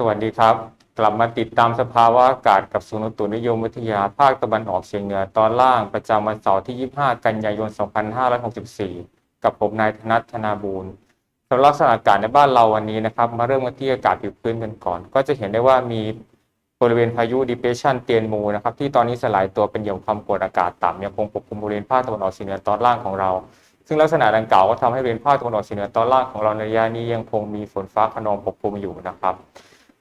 สวัสดีครับ กลับมาติดตามสภาวะอากาศกับศูนย์อุตุนิยมวิทยาภาคตะวันออกเฉียงเหนือตอนล่างประจำวันเสาร์ที่ 25 กันยายน 2564 กับผมนายธนัทธนาบูรณ์สำหรับลักษณะอากาศในบ้านเราวันนี้นะครับ มาเริ่มกันที่อากาศผิวพื้นกันก่อน ก็จะเห็นได้ว่ามีบริเวณพายุ depression เตียนมูนะครับที่ตอนนี้สลายตัวเป็นหย่อมความกดอากาศต่ำยังคงปกคลุมบริเวณภาคตะวันออกเฉียงเหนือตอนล่างของเรา ซึ่งลักษณะดังกล่าวก็ทำให้บริเวณภาคตะวันออกเฉียงเหนือตอนล่างของเราในระยะนี้ยังคงมีฝนฟ้าคะนองปกคลุมอยู่นะครับ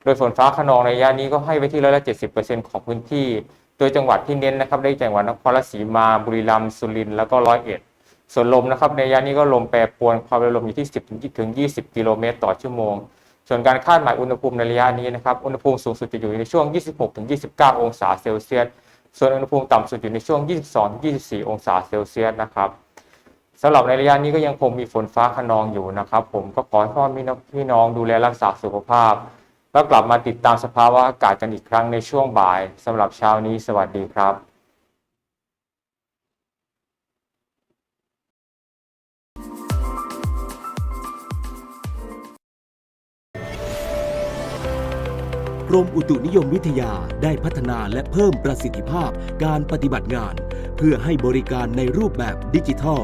ดยฝนฟ้าคะนองในระยะนี้ก็ให้ไว้ที่ร้อยละเจ็ดสิบเปอร์เซ็นต์ของพื้นที่ โดยจังหวัดที่เน้นนะครับ ได้แก่จังหวัดนครราชสีมา บุรีรัมย์ สุรินทร์ แล้วก็ร้อยเอ็ด ส่วนลมนะครับในระยะนี้ก็ลมแปรปรวน ความเร็วลมอยู่ที่10ถึง20กิโลเมตรต่อชั่วโมง ส่วนการคาดหมายอุณหภูมิในระยะนี้นะครับ อุณหภูมิสูงสุดจะอยู่ในช่วง 26ถึง29 องศาเซลเซียส ส่วนอุณหภูมิต่ำสุดอยู่ในช่วง 22ถึง24 องศาเซลเซียสนะครับสำหรับในระยะนี้ก็ยังคงมีฝนฟ้าคะนองอยู่นะครับ ผมก็ขอให้พ่อพี่น้องดูแลรักษาสุขภาพ แล้วกลับมาติดตามสภาวะอากาศกันอีกครั้งในช่วงบ่ายสำหรับเช้านี้สวัสดีครับกรมอุตุนิยมวิทยาได้พัฒนาและเพิ่มประสิทธิภาพการปฏิบัติงาน เพื่อให้บริการในรูปแบบดิจิทัล